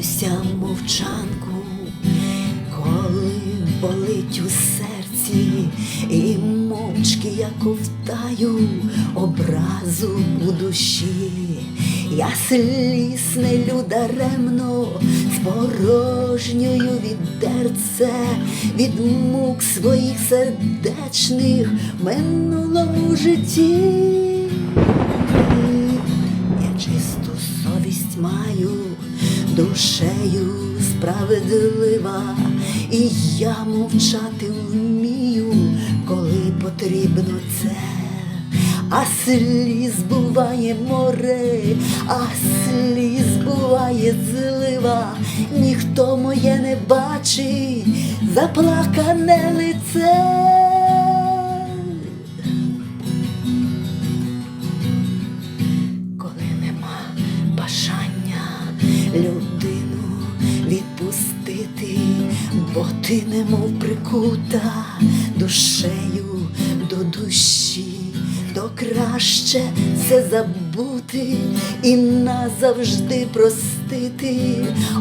дивлюся в мовчанку, коли болить у серці, і мовчки я ковтаю образу у душі, я сліз не даремно, спорожнюю віддерце від мук своїх сердечних минулому житті. Справедлива, і я мовчати вмію, коли потрібно це. А сліз буває море, а сліз буває злива, ніхто моє не бачить, заплакане лице. коли бо ти немов прикута душею до душі, то краще це забути і назавжди простити,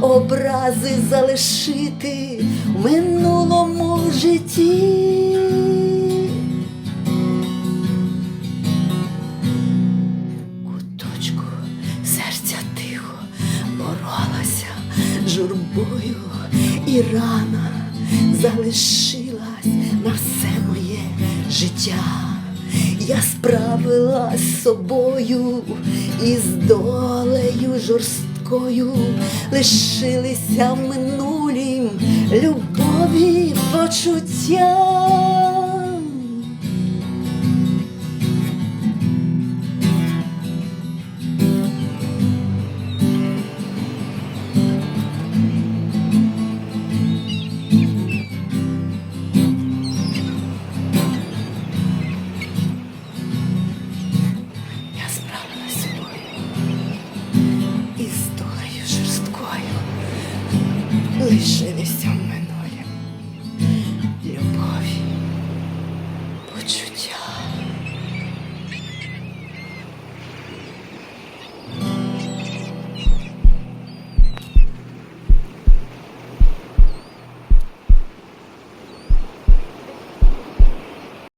образи залишити в минулому житті. тихо боролася журбою, і рана залишилась на все моє життя. Я справилась з собою і з долею жорсткою лишилися минулім любові почуття. лишилися ми.